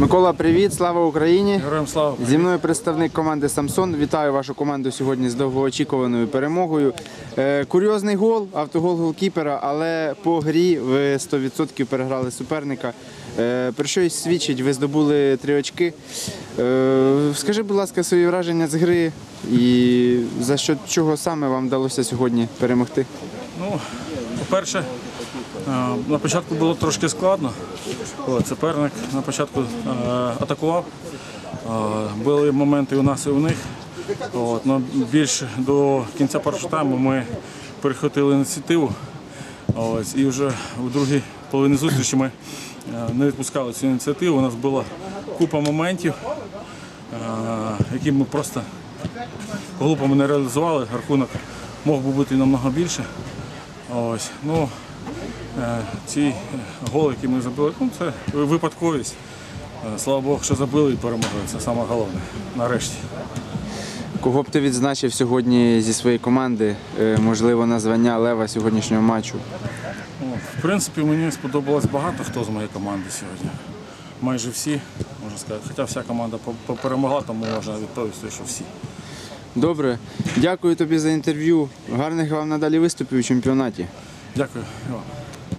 Микола, привіт, слава Україні! Героям слава. Зі мною представник команди Самсон. Вітаю вашу команду сьогодні з довгоочікуваною перемогою. Е, курйозний гол, автогол голкіпера, але по грі ви 100% переграли суперника. Е, про що свідчить, ви здобули три очки. Е, скажи, будь ласка, свої враження з гри і за що чого саме вам вдалося сьогодні перемогти? Ну, по-перше, на початку було трошки складно. Суперник на початку е, атакував. Е, Були моменти у нас і у них. От, но більше до кінця першого тайму ми перехопили ініціативу. Ось, і вже у другій половині зустрічі ми е, не відпускали цю ініціативу. У нас була купа моментів, які ми просто глупо не реалізували. Рахунок мог би бути намного більше. Ось, ну, ці е, голи, які ми забили, ну, це випадковість. Е, Слава Богу, що забили і перемогли. Це саме головне. Нарешті. Кого б ти відзначив сьогодні зі своєї команди? Е, можливо, названня лева сьогоднішнього матчу? В принципі, мені сподобалось багато хто з моєї команди сьогодні. Майже всі, можна сказати. Хоча вся команда перемогла, тому можна відповісти, що всі. Добре, дякую тобі за інтерв'ю. Гарних вам надалі виступів у чемпіонаті. Дякую. Іван.